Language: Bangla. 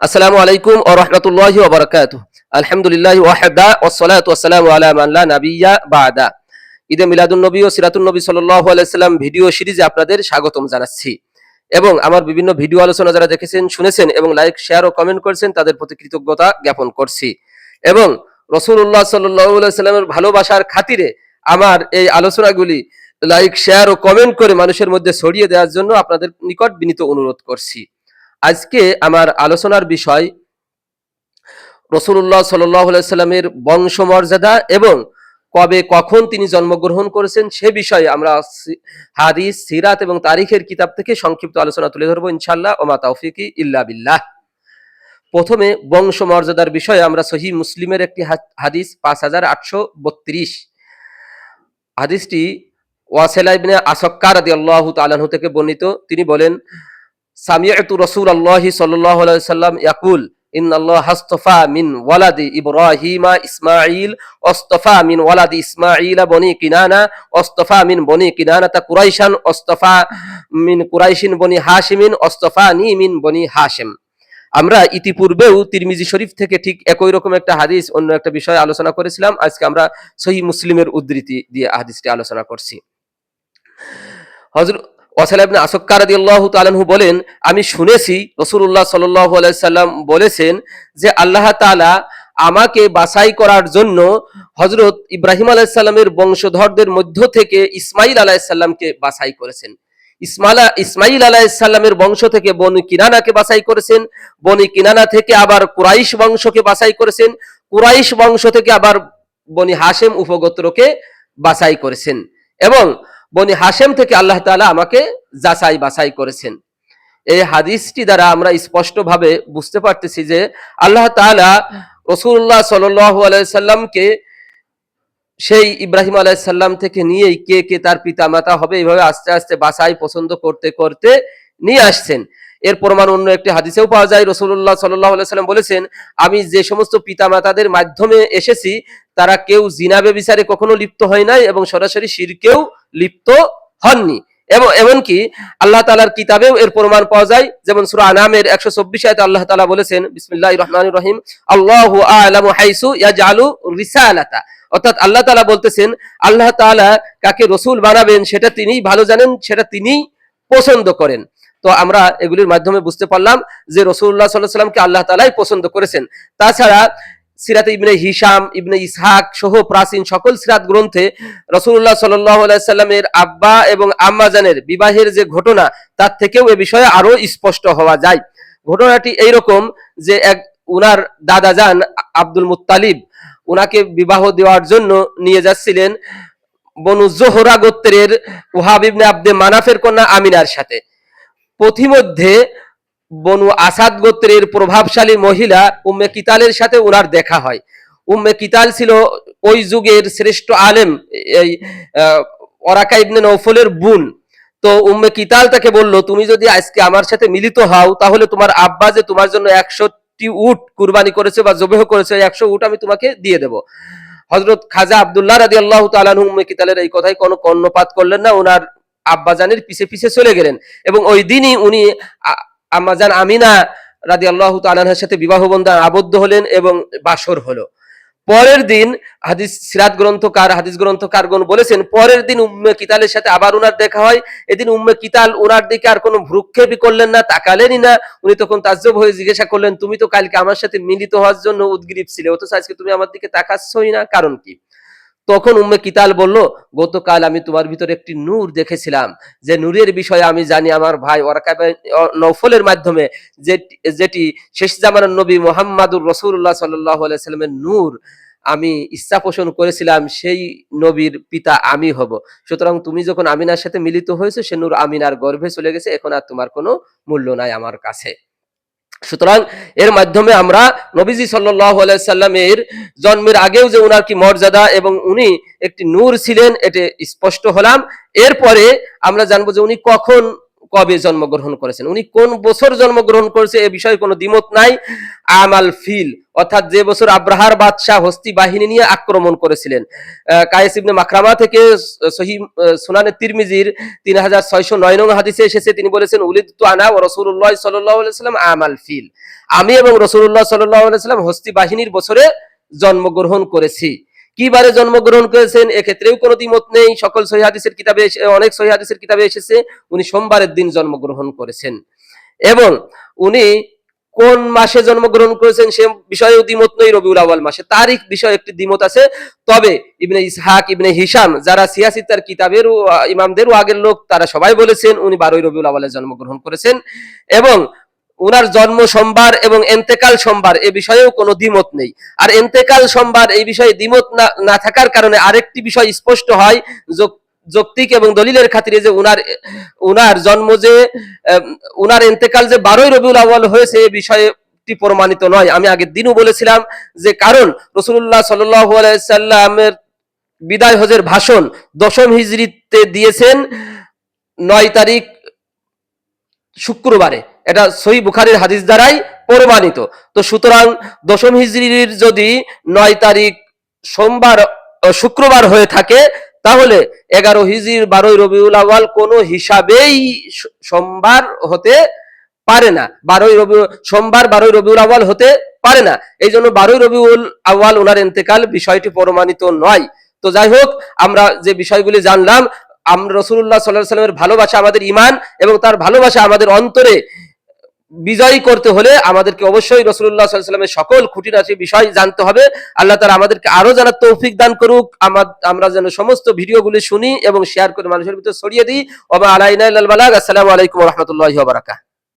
আসসালামু আলাইকুম ও রহমতুল্লাহি ওবরাকাত আলহামদুলিল্লাহ ওয়াহদা ওসসালাতু ওয়াসসালামু আলা মান লা নাবিয়্যা বাদা। ঈদে মিলাদুন নবী ও সিরাতুন নবী সাল্লাল্লাহু আলাইহি সাল্লাম ভিডিও সিরিজে আপনাদের স্বাগতম জানাচ্ছি। এবং আমার বিভিন্ন ভিডিও আলোচনা যারা দেখেছেন, শুনেছেন এবং লাইক, শেয়ার ও কমেন্ট করেছেন, তাদের প্রতি কৃতজ্ঞতা জ্ঞাপন করছি। এবং রসুল্লাহ সাল্লামের ভালোবাসার খাতিরে আমার এই আলোচনাগুলি লাইক, শেয়ার ও কমেন্ট করে মানুষের মধ্যে ছড়িয়ে দেওয়ার জন্য আপনাদের নিকট বিনীত অনুরোধ করছি। আজকে আমার আলোচনার বিষয় রসুল্লাহ সাল্লামের বংশমর্যাদা এবং কবে কখন তিনি জন্মগ্রহণ করেছেন সে বিষয়ে আমরা হাদিস, সিরাত এবং তারিখের কিতাব থেকে সংক্ষিপ্ত আলোচনা তুলে ধরবো ইনশাল্লাহ ওমা তৌফিকি ইল্লা বিল্লাহ। প্রথমে বংশমর্যাদার বিষয়ে আমরা সহি মুসলিমের একটি হাদিস পাঁচ হাজার আটশো বত্রিশ। হাদিসটি ওয়াসেলা ইবনে আসক্কার আদি আল্লাহ তালাহু থেকে বর্ণিত। তিনি বলেন সামিয়াতু রসুল আল্লাহ সাল্লাহ সাল্লাম ইয়াকুল ইন আল্লাহ হাস্তফা মিন ওয়ালাদি ইব্রাহিমা ইসমাইল অস্তফা মিন ওয়ালাদি ইসমাইল বনি কিনানা, অস্তফা মিন বনি কিনানা তা কুরাইশান, অস্তফা মিন কুরাইশিন বনি হাশিমিন, অস্তফা নি মিন বনি হাশিম। আমরা ইতিপূর্বেও তিরমিজি শরীফ থেকে ঠিক একই রকম একটা হাদিস, অন্য একটা বিষয়ে আলোচনা করেছিলাম। আজকে আমরা সহি মুসলিমের উদ্ধৃতি দিয়ে হাদিসটি আলোচনা করছি। হজরত ইবনে আসক্কার রাদিয়াল্লাহু তাআলাহু বলেন, আমি শুনেছি রাসূলুল্লাহ সাল্লাল্লাহু সাল্লাম বলেছেন যে আল্লাহ তাআলা আমাকে বাছাই করার জন্য হযরত ইব্রাহিম আলাইহিস সালামের বংশধরদের মধ্য থেকে ইসমাইল আলাইহিস সালামকে বাছাই করেছেন। ইসমাইলা ইসমাইল আলাইহিস সালামের বংশ থেকে বনি কিনানাকে বাছাই করেছেন, বনি কিনানা থেকে আবার কুরাইশ বংশকে বাছাই করেছেন, কুরাইশ বংশ থেকে আবার বনি হাশেম উপগোত্রকে বাছাই করেছেন। এবং বনি হাশেম থেকে আল্লাহ তাআলা আমাকে যাচাই বাছাই করেছেন। এই হাদিসটি দ্বারা আমরা স্পষ্টভাবে বুঝতে পারতেছি যে আল্লাহ তাআলা রসুল্লাহ সাল্লাল্লাহু আলাইহি সাল্লামকে সেই ইব্রাহিম আলাইহিস সাল্লাম থেকে নিয়েই কে কে তার পিতা মাতা হবে এইভাবে আস্তে আস্তে বাছাই পছন্দ করতে করতে নিয়ে আসছেন। এর প্রমাণ অন্য একটি হাদিসেও পাওয়া যায়। রসুল্লাহ সাল্লাহ সাল্লাম বলেছেন, আমি যে সমস্ত পিতা মাতাদের মাধ্যমে এসেছি, তারা কেউ জিনাবে বিচারে কখনো লিপ্ত হয় নাই এবং সরাসরি শিরকেও লিপ্ত হননি। এবং এমনকি আল্লাহ তালার কিতাবেও এর প্রমাণ পাওয়া যায়। যেমন সুরা আনামের একশো চব্বিশ আয়তে আল্লাহ তালা বলেছেন বিসমিল্লাহ রহমান রহিম। আল্লাহ আলামু হাইসু ইয়াজআলু রিসালাতা। অর্থাৎ আল্লাহ তালা বলতেছেন, আল্লাহ তাআলা কাকে রসুল বানাবেন সেটা তিনিই ভালো জানেন, সেটা তিনিই পছন্দ করেন। তো আমরা এগুলির মাধ্যমে বুঝতে পারলাম যে রসুল্লাহ সাল্লাহ সাল্লামকে আল্লাহ তালাই পছন্দ করেছেন। তাছাড়া সিরাত ইবনে হিসাম ইবনে ইসহাক সহ প্রাচীন সকল সিরাত গ্রন্থে রসুল্লাহ সাল্লাহ সাল্লামের আব্বা এবং আম্মাজানের বিবাহের যে ঘটনা, তার থেকেও এ বিষয়ে আরও স্পষ্ট হওয়া যায়। ঘটনাটি এইরকম যে এক উনার দাদা যান আব্দুল মুত্তালিব, উনাকে বিবাহ দেওয়ার জন্য নিয়ে যাচ্ছিলেন বনু জোহরা গোত্রের ওহাব ইবনে আব্দে মানাফের কন্যা আমিনার সাথে। পথিমধ্যে বনু আসাদ গোত্রের প্রভাবশালী মহিলা উম্মে কিতালের সাথে উনার দেখা হয়। উম্মে কিতাল ছিল ওই যুগের শ্রেষ্ঠ আলেম, এই ওরাকা ইবনে নৌফলের বোন। তো উম্মে কিতাল তাকে বলল, তুমি যদি আজকে আমার সাথে মিলিত হও, তাহলে তোমার আব্বা যে তোমার জন্য একশোটি উট কুরবানি করেছে বা জবেহ করেছে একশো উট আমি তোমাকে দিয়ে দেব। হজরত খাজা আবদুল্লাহ রাজি আল্লাহ তালানহু উম্মে কিতালের এই কথাই কোনো কর্ণপাত করলেন না। ওনার আব্বাজানের পিছে পিছে চলে গেলেন এবং ওই দিনই উনি আম্মাজান আমিনা রাদি আল্লাহ তালানহার সাথে বিবাহ বন্ধন আবদ্ধ হলেন এবং বাসর হলো। পরের দিন হাদিস সিরাত গ্রন্থকার, হাদিস গ্রন্থকারগণ বলেছেন, পরের দিন উম্মে কিতালের সাথে আবার উনার দেখা হয়। এদিন উম্মে কিতাল উনার দিকে আর কোনো ভ্রুক্ষেপই করলেন না, তাকালেনই না। উনি তখন তাজ্জব হয়ে জিজ্ঞাসা করলেন, তুমি তো কালকে আমার সাথে মিলিত হওয়ার জন্য উদ্গ্রীব ছিলে, অথচ আজকে তুমি আমার দিকে তাকাচ্ছই না, কারণ কি? তখন উম্মে কিতাল বলল, গতকাল আমি তোমার ভিতরে একটি নূর দেখেছিলাম। যে নূরের বিষয়ে আমি জানি আমার ভাই ওরাকাবে নৌফলের মাধ্যমে যেটি যেটি শেষ জামানের নবী মোহাম্মদুর রসুল্লাহ সাল্লাহ সাল্লামের নূর আমি ইচ্ছা পোষণ করেছিলাম, সেই নবীর পিতা আমি হব। সুতরাং তুমি যখন আমিনার সাথে মিলিত হয়েছে, সে নূর আমিনার গর্ভে চলে গেছে, এখন আর তোমার কোনো মূল্য নাই আমার কাছে। সুতরাং এর মাধ্যমে আমরা নবীজি সাল্লামের জন্মের আগেও যে উনার কি মর্যাদা এবং উনি একটি নূর ছিলেন, এটি স্পষ্ট হলাম। এরপরে আমরা জানব যে উনি কখন কবে জন্মগ্রহণ করেছেন? উনি কোন বছর জন্মগ্রহণ করেছে এ বিষয়ে কোনো দ্বিমত নাই। আমাল ফিল, অর্থাৎ যে বছর আব্রাহার বাদশাহ হস্তি বাহিনী নিয়ে আক্রমণ করেছিলেন। কায়েস ইবনে মাকরামা থেকে সহি সুনানে তিরমিজির তিন হাজার ছয়শো নয় নং হাদিসে এসেছে, তিনি বলেছেন উলিদ তু আনা ও রসুল্লাহ সাল্লাহ সাল্লাম আমাল ফিল। আমি এবং রসুল্লাহ সাল্লাহ সাল্লাম হস্তি বাহিনীর বছরে জন্মগ্রহণ করেছি। কি বারে জন্মগ্রহণ করেছেন, এক্ষেত্রেও কোনো দ্বিমত নেই। সকল সহি হাদিসের কিতাবে অনেক সহি হাদিসের কিতাবে এসেছে, উনি সোমবারের দিন জন্মগ্রহণ করেছেন। এবং উনি কোন মাসে জন্মগ্রহণ করেছেন সে বিষয়েও দ্বিমত নেই, রবিউল আওয়াল মাসে। তারিখ বিষয়ে একটি দ্বিমত আছে, তবে ইবনে ইসহাক, ইবনে হিসাম যারা সিয়াসি তার কিতাবের ইমামদেরও আগের লোক, তারা সবাই বলেছেন, উনি বারোই রবিউল আওয়ালে জন্মগ্রহণ করেছেন। এবং উনার জন্ম সোমবার এবং এন্তেকাল সোমবার, এ বিষয়েও কোনো দ্বিমত নেই। আর এন্তেকাল সোমবার, এই বিষয়ে দ্বিমত না থাকার কারণে আরেকটি বিষয় স্পষ্ট হয় যৌক্তিক এবং দলিলের খাতিরে যে উনার উনার জন্ম যে উনার এন্তেকাল যে বারোই রবিউল আউয়াল হয়েছে, এ বিষয়টি প্রমাণিত নয়। আমি আগের দিনও বলেছিলাম যে কারণ রসুল্লাহ সাল্লামের বিদায় হজের ভাষণ দশম হিজরিতে দিয়েছেন, নয় তারিখ শুক্রবারে। এটা সহি বুখারীর হাদিস দ্বারাই প্রমাণিত। তো সুতরাং দশম হিজরির যদি নয় তারিখ সোমবার শুক্রবার হয়ে থাকে, তাহলে এগারো হিজির বারোই রবিউল আওয়াল কোনো হিসাবেই সোমবার হতে পারে না। বারোই রবি, সোমবার বারোই রবিউল আওয়াল হতে পারে না। এই জন্য বারোই রবিউল আওয়াল ওনার এন্তেকাল বিষয়টি প্রমাণিত নয়। তো যাই হোক, আমরা যে বিষয়গুলি জানলাম রসুল্লাহ সাল্লাহ সাল্লামের ভালোবাসা আমাদের ইমান এবং তার ভালোবাসা আমাদের অন্তরে বিজয়ী করতে হলে আমাদেরকে অবশ্যই রসুল্লাহ সাল্লামের সকল খুঁটিনাটি বিষয় জানতে হবে। আল্লাহ তারা আমাদেরকে আরও যারা তৌফিক দান করুক। আমার যেন সমস্ত ভিডিওগুলি শুনি এবং শেয়ার করে মানুষের ভিতরে ছড়িয়ে দিই। ওবা আলাইনা আসসালামু আলাইকুম রহমতুল্লাহ বারাকাত